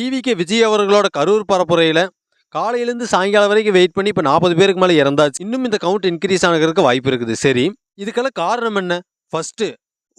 TVK Vijay அவர்களோட கரூர் பரப்புரையில் காலையிலேருந்து சாயங்காலம் வரைக்கும் வெயிட் பண்ணி இப்போ நாற்பது பேருக்கு மேலே இறந்தாச்சு. இன்னும் இந்த கவுண்ட் இன்க்ரீஸ் ஆகிறதுக்கு வாய்ப்பு இருக்குது. சரி இதுக்கெல்லாம் காரணம் என்ன? ஃபஸ்ட்டு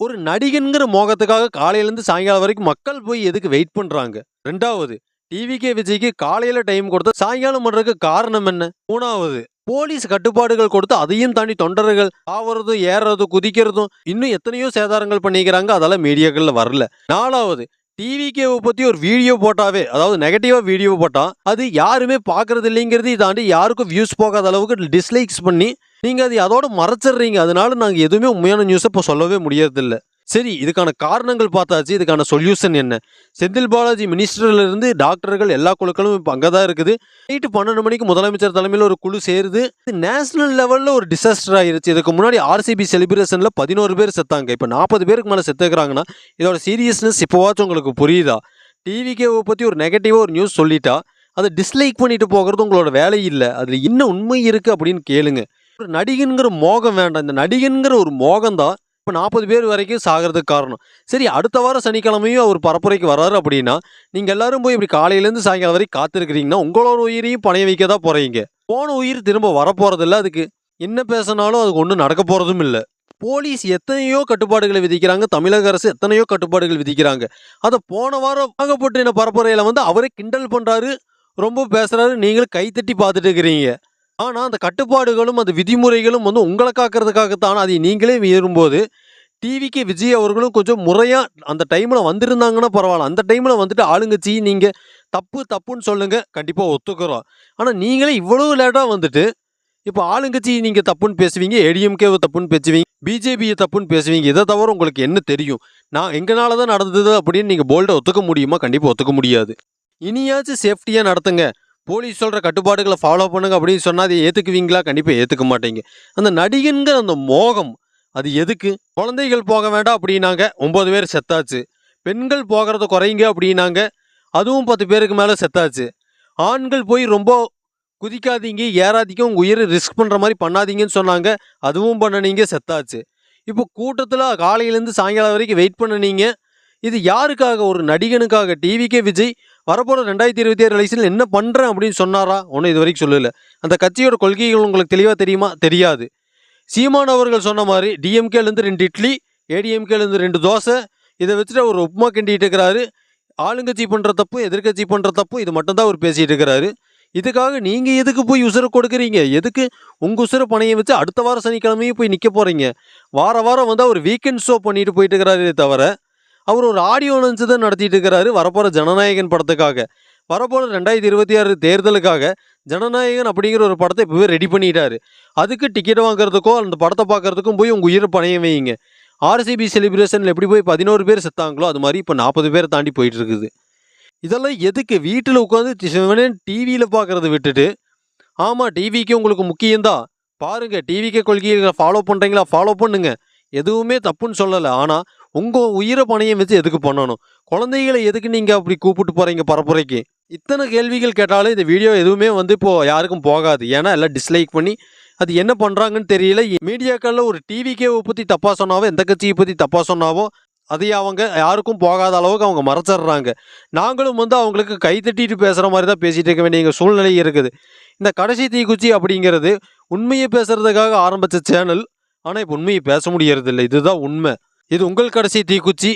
ஒரு நடிகன்கிற மோகத்துக்காக காலையிலேருந்து சாயங்காலம் வரைக்கும் மக்கள் போய் எதுக்கு வெயிட் பண்ணுறாங்க ரெண்டாவது டிவிகே விஜய்க்கு காலையில் டைம் கொடுத்து சாயங்காலம் பண்ணுறதுக்கு காரணம் என்ன? மூணாவது போலீஸ் கட்டுப்பாடுகள் கொடுத்து அதையும் தாண்டி தொண்டர்கள் ஆவறதும் ஏறுறதும் குதிக்கிறதும் இன்னும் எத்தனையோ சேதாரங்கள் பண்ணிக்கிறாங்க. அதெல்லாம் மீடியாக்களில் வரல. நாலாவது டிவிகேவை பற்றி ஒரு வீடியோ போட்டாவே அதாவது நெகட்டிவாக வீடியோ போட்டா அது யாருமே பார்க்கறது இல்லைங்கிறதையும் தாண்டி யாருக்கும் வியூஸ் போகாத அளவுக்கு டிஸ்லைக்ஸ் பண்ணி நீங்கள் அது அதோட மறைச்சிடுறீங்க. அதனால நாங்கள் எதுவுமே உண்மையான நியூஸை இப்போ சொல்லவே முடியறதில்ல. சரி இதுக்கான காரணங்கள் பார்த்தாச்சு. இதுக்கான சொல்யூஷன் என்ன? செந்தில் பாலாஜி மினிஸ்டர்லேருந்து டாக்டர்கள் எல்லா குழுக்களும் இப்போ அங்கே தான் இருக்குது. நைட்டு பன்னெண்டு மணிக்கு முதலமைச்சர் தலைமையில் ஒரு குழு சேருது. இது நேஷனல் லெவலில் ஒரு டிசாஸ்டர் ஆயிருச்சு. இதுக்கு முன்னாடி ஆர்சிபி செலிப்ரேஷனில் பதினோரு பேர் செத்தாங்க. இப்போ நாற்பது பேருக்கு மேலே செத்துக்கிறாங்கன்னா இதோட சீரியஸ்னஸ் இப்போவாச்சும் உங்களுக்கு புரியுதா? டிவிகேவை பற்றி ஒரு நெகட்டிவாக ஒரு நியூஸ் சொல்லிட்டா அதை டிஸ்லைக் பண்ணிட்டு போகிறது உங்களோட வேலை இல்லை. அதில் என்ன உண்மை இருக்குது அப்படின்னு கேளுங்க. ஒரு நடிகன்கிற மோகம் வேண்டாம். இந்த நடிகன்கிற ஒரு மோகம் தான் இப்போ நாற்பது பேர் வரைக்கும் சாகிறதுக்கு காரணம். சரி அடுத்த வாரம் சனிக்கிழமையும் அவர் பரப்புரைக்கு வர்றாரு அப்படின்னா நீங்கள் எல்லாரும் போய் இப்படி காலையிலேருந்து சாயங்காலம் வரைக்கும் காத்திருக்கிறீங்கன்னா உங்களோட உயிரையும் பணைய வைக்க தான் போகிறீங்க போன உயிர் திரும்ப வரப்போகிறதில்ல அதுக்கு. என்ன பேசினாலும் அதுக்கு ஒன்றும் நடக்க போகிறதும் இல்லை. போலீஸ் எத்தனையோ கட்டுப்பாடுகளை விதிக்கிறாங்க. தமிழக அரசு எத்தனையோ கட்டுப்பாடுகள் விதிக்கிறாங்க. அதை போன வாரம் நாகப்பட்டின பரப்புரையில் வந்து அவரே கிண்டல் பண்ணுறாரு ரொம்ப பேசுகிறாரு நீங்களும் கைத்தட்டி பார்த்துட்டு இருக்கிறீங்க. ஆனால் அந்த கட்டுப்பாடுகளும் அந்த விதிமுறைகளும் வந்து உங்களை காக்கிறதுக்காகத்தான். அதை நீங்களே மீறும்போது டிவிக்கு விஜய் அவர்களும் கொஞ்சம் முறையாக அந்த டைமில் வந்திருந்தாங்கன்னா பரவாயில்ல. அந்த டைமில் வந்துட்டு ஆளுங்கட்சி நீங்கள் தப்பு தப்புன்னு சொல்லுங்கள் கண்டிப்பாக ஒத்துக்கிறோம். ஆனால் நீங்களே இவ்வளோ லேட்டாக வந்துட்டு இப்போ ஆளுங்கட்சி நீங்கள் தப்புன்னு பேசுவீங்க ஏடிஎம்கேவை தப்புன்னு பேசுவீங்க பிஜேபியை தப்புன்னு பேசுவீங்க. இதை தவிர உங்களுக்கு என்ன தெரியும்? நான் எங்களால் தான் நடந்தது அப்படின்னு நீங்கள் போல்டை ஒத்துக்க முடியுமா? கண்டிப்பாக ஒத்துக்க முடியாது. இனியாச்சும் சேஃப்டியாக நடத்துங்க. போலீஸ் சொல்கிற கட்டுப்பாடுகளை ஃபாலோ பண்ணுங்க அப்படின்னு சொன்னால் அதை ஏற்றுக்குவீங்களா கண்டிப்பாக ஏற்றுக்க மாட்டீங்க. அந்த நடிகன்கிற அந்த மோகம் அது எதுக்கு? குழந்தைகள் போக வேண்டாம் அப்படின்னாங்க ஒம்பது பேர் செத்தாச்சு. பெண்கள் போகிறத குறைங்க அப்படின்னாங்க அதுவும் பத்து பேருக்கு மேலே செத்தாச்சு. ஆண்கள் போய் ரொம்ப குதிக்காதீங்க ஏறாதீங்க உங்கள் உயிரை ரிஸ்க் பண்ணுற மாதிரி பண்ணாதீங்கன்னு சொன்னாங்க அதுவும் பண்ணனீங்க செத்தாச்சு. இப்போ கூட்டத்தில் காலையிலேருந்து சாயங்காலம் வரைக்கும் வெயிட் பண்ணனீங்க இது யாருக்காக? ஒரு நடிகனுக்காக டிவிக்கே விஜய் வரப்போகிற ரெண்டாயிரத்தி இருபத்தி ஆறு எலெக்ஷனில் என்ன பண்ணுறேன் அப்படின்னு சொன்னாரா? ஒன்றும் இது வரைக்கும் சொல்லலை. அந்த கட்சியோட கொள்கைகள் உங்களுக்கு தெளிவாக தெரியுமா? தெரியாது. சீமான் அவர்கள் சொன்ன மாதிரி டிஎம்கேலேருந்து ரெண்டு இட்லி ஏடிஎம்கேலேருந்து ரெண்டு தோசை இதை வச்சுட்டு அவர் உப்புமா கிண்டிகிட்டு இருக்கிறாரு. ஆளுங்கட்சி பண்ணுற தப்பு எதிர்க்கட்சி பண்ணுற தப்பு இது மட்டும்தான் அவர் பேசிகிட்டு இருக்கிறாரு. இதுக்காக நீங்கள் எதுக்கு போய் உசுரை கொடுக்குறீங்க? எதுக்கு உங்கள் உசுரை பணையை வச்சு அடுத்த வாரம் சனிக்கிழமையும் போய் நிற்க போகிறீங்க வார வாரம் வந்து அவர் வீக்கெண்ட் ஷோ பண்ணிட்டு போயிட்டு இருக்கிறாரே தவிர அவர் ஒரு ஆடியோ லஞ்சு தான் நடத்திட்டு இருக்கிறாரு. வரப்போகிற ஜனநாயகன் படத்துக்காக. வரப்போகிற ரெண்டாயிரத்தி இருபத்தி ஆறு தேர்தலுக்காக ஜனநாயகன் அப்படிங்கிற ஒரு படத்தை இப்போவே ரெடி பண்ணிட்டாரு. அதுக்கு டிக்கெட் வாங்குறதுக்கோ அந்த படத்தை பார்க்கறதுக்கும் போய் உங்கள் உயிரை பணைய வைங்க ஆர்சிபி செலிப்ரேஷனில் எப்படி போய் பதினோரு பேர் செத்தாங்களோ அது மாதிரி இப்போ நாற்பது பேர் தாண்டி போயிட்டு இருக்குது. இதெல்லாம் எதுக்கு வீட்டில் உட்காந்து டிவியில் பார்க்குறத விட்டுட்டு ஆமாம் டிவிக்கு உங்களுக்கு முக்கியம்தான். பாருங்க டிவிக்கு கொள்கைகளை ஃபாலோ பண்ணுறீங்களா ஃபாலோ பண்ணுங்கள் எதுவுமே தப்புன்னு சொல்லலை. ஆனால் உங்கள் உயிரை பணியை வச்சு எதுக்கு பண்ணணும்? குழந்தைகளை எதுக்கு நீங்கள் அப்படி கூப்பிட்டு போகிறீங்க பரப்புரைக்கு? இத்தனை கேள்விகள் கேட்டாலும் இந்த வீடியோ எதுவுமே வந்து இப்போது யாருக்கும் போகாது. ஏன்னா எல்லாம் டிஸ்லைக் பண்ணி அது என்ன பண்ணுறாங்கன்னு தெரியல. மீடியாக்களில் ஒரு டிவிக்கேவை பற்றி தப்பாக சொன்னாவோ எந்த கட்சியை பற்றி தப்பாக சொன்னாவோ அதை அவங்க யாருக்கும் போகாத அளவுக்கு அவங்க மறைச்சிடுறாங்க. நாங்களும் வந்து அவங்களுக்கு கை தட்டிட்டு பேசுகிற மாதிரி தான் பேசிகிட்டு இருக்க வேண்டிய சூழ்நிலை இருக்குது. இந்த கடைசி தீக்குச்சி அப்படிங்கிறது உண்மையை பேசுறதுக்காக ஆரம்பித்த சேனல் ஆனால் இப்போ உண்மையை பேச முடியறதில்ல. இதுதான் உண்மை. இது உங்கள் கடைசி தீக்குச்சி.